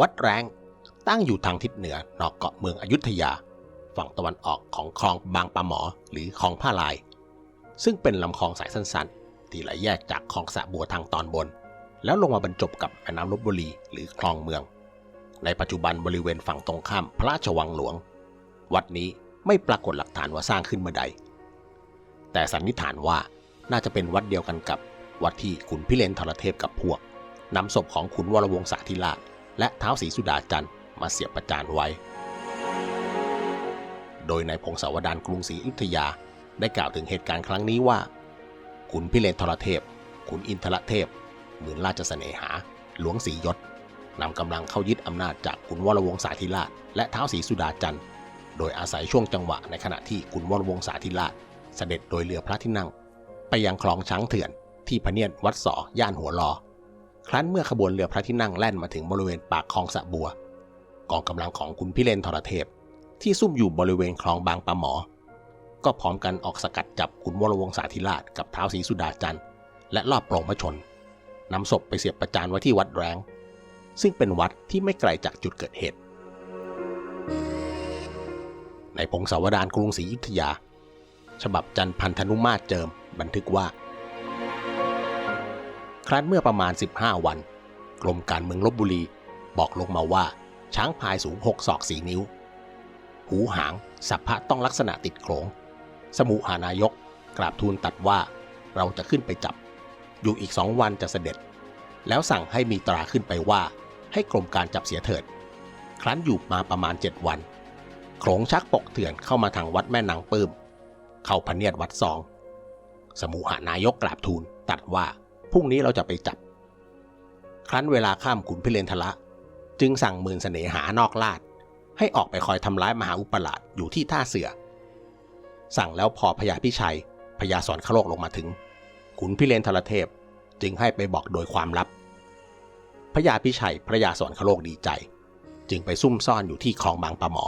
วัดแรงตั้งอยู่ทางทิศเหนือนอกเกาะเมืองอยุธยา ฝั่งตะวันออกของคลองบางปะหมอหรือคลองผ้าลาย ซึ่งเป็นลำคลองสายสั้นๆ ที่ไหลแยกจากคลองสะบัวทางตอนบน แล้วลงมาบรรจบกับแม่น้ำลบบุรีหรือคลองเมือง ในปัจจุบันบริเวณฝั่งตรงข้ามพระราชวังหลวง วัดนี้ไม่ปรากฏหลักฐานว่าสร้างขึ้นเมื่อใด แต่สันนิษฐานว่าน่าจะเป็นวัดเดียวกันกับวัดที่ขุนพิเรนทรเทพกับพวกนำศพของขุนวรวงศาธิราช และเท้าวศรีสุดาจันทร์มาเสียบประจานไว้ โดยในพงศาวดารกรุงศรีอยุธยาได้กล่าวถึงเหตุการณ์ครั้งนี้ว่า ขุนพิเรนทรเทพ ขุนอินทรเทพ หมื่นราชเสนหา หลวงศรียศนำกำลังเข้ายึดอำนาจจากขุนวรวงศาธิราช และเท้าวศรีสุดาจันทร์ โดยอาศัยช่วงจังหวะในขณะที่ขุนวรวงศาธิราช เสด็จโดยเรือพระที่นั่ง ไปยังคลองช้างเถื่อนที่พระเนียดวัดสอย่านหัวลอ ครั้นเมื่อขบวนเรือพระที่นั่งแล่นมาถึงบริเวณปากคลองสะบัว กองกำลังของคุณพิเรนทรเทพ ที่ซุ่มอยู่บริเวณคลองบางปะหมอ ก็พร้อมกันออกสกัดจับคุณวรวงศาธิราชกับเท้าศรีสุดาจันทร์และลอบโปรงพระชนนำศพไปเสียบประจานไว้ที่วัดแรง ซึ่งเป็นวัดที่ไม่ไกลจากจุดเกิดเหตุ ในพงศาวดารกรุงศรีอยุธยา ฉบับจันทร์พันธนุมาตรเจิมบันทึกว่า ครั้นเมื่อประมาณ 15 วัน กรมการเมืองลบบุรีบอกลงมาว่า ช้างพายสูง 6 ศอก 4 นิ้ว หูหางสัพพะต้องลักษณะติดโขงสมุหานายกกราบทูลตัดว่าเราจะขึ้นไปจับ อยู่อีกสองวันจะเสด็จ แล้วสั่งให้มีตราขึ้นไปว่า ให้กรมการจับเสียเถิด ครั้นอยู่มาประมาณ 7 วันโขงชักปกเถื่อนเข้ามาทางวัดแม่นางปื้ม เข้าพเนียดวัดซอง สมุหานายกกราบทูลตัดว่า พรุ่งนี้เราจะไปจับ ครั้นเวลาข้ามขุนพิเรนทละ จึงสั่งหมื่นเสน่หานอกลาด ให้ออกไปคอยทำร้ายมหาอุปราชอยู่ที่ท่าเสือ สั่งแล้วพอพญาพิชัยพญาสอนขโลกลงมาถึง ขุนพิเรนทรเทพจึงให้ไปบอกโดยความลับพญาพิชัยพระยาสอนขโลกดีใจ จึงไปซุ่มซ่อนอยู่ที่คลองบางปะหมอ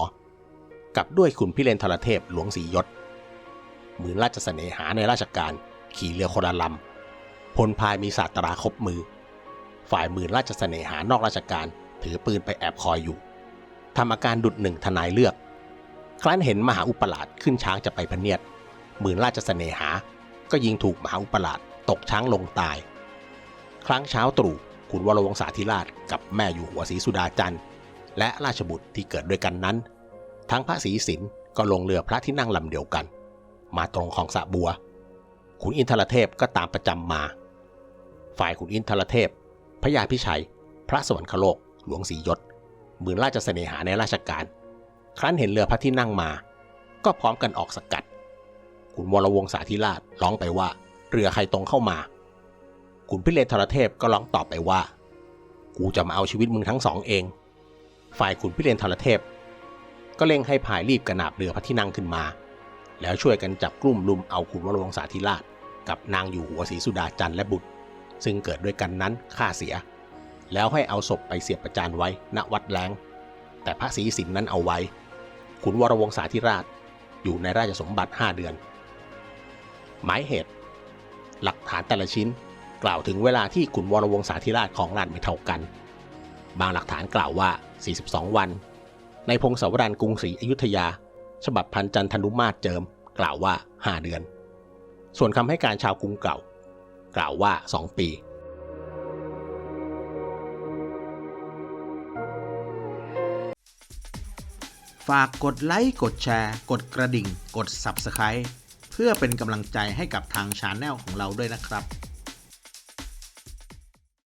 กับด้วยขุนพิเรนทรเทพหลวงศรียศหมื่นราชเสน่หาในราชการขี่เรือคนละลำ พลพายมีศาสตราครบมือ ฝ่ายมื่นราชเสน่หานอกราชการถือปืนไปแอบคอยอยู่ทำอาการดุดหนึ่งทนายเลือก ครั้นเห็นมหาอุปราชขึ้นช้างจะไปพเนียดหมื่นราชเสน่หา ก็ยิงถูกมหาอุปราชตกช้างลงตาย ครั้งเช้าตรู่ขุนวรวงศาธิราชกับแม่อยู่หัวศรีสุดาจันทร์และราชบุตรที่เกิดด้วยกันนั้น ทั้งพระศรีสินก็ลงเรือพระที่นั่งลำเดียวกัน มาตรงของสะบัว ขุนอินทรเทพก็ตามประจำมา ฝ่ายขุนอินทรเทพ พระยาพิชัย พระสวรรคโลก หลวงศรียศหมื่นราชเสน่หาในราชการ ครั้นเห็นเรือพระที่นั่งมา ก็พร้อมกันออกสกัด ขุนวรวงศาธิราชร้องไปว่า เรือใครตรงเข้ามา ขุนพิเรนทรเทพก็ร้องตอบไปว่า กูจะมาเอาชีวิตมึงทั้งสองเอง ฝ่ายขุนพิเรนทรเทพ ก็เร่งให้พายรีบกระนาบเรือพระที่นั่งขึ้นมา แล้วช่วยกันจับกลุ่มลุมเอาขุนวรวงศาธิราช กับนางอยู่หัวศรีสุดาจันทร์และบุตร ซึ่งเกิดด้วยกันนั้นฆ่าเสีย แล้วให้เอาศพไปเสียบประจานไว้ณวัดแรงแต่พระศรีสินนั้นเอาไว้ ขุนวรวงศาธิราชอยู่ในราชสมบัติ 5 เดือน หมายเหตุ หลักฐานแต่ละชิ้นกล่าวถึงเวลาที่ขุนวรวงศาธิราชของราชไม่เท่ากัน บางหลักฐานกล่าวว่า 42 วัน ในพงศาวดารกรุงศรีอยุธยา ฉบับพันจันทนุมาตรเจิม กล่าวว่า 5 เดือน ส่วนคำให้การชาวกรุงเก่า กล่าวว่า 2 ปีฝากกดไลค์ กดแชร์ กดกระดิ่ง กด Subscribe เพื่อเป็นกำลังใจให้กับทางชาแนลของเราด้วยนะครับ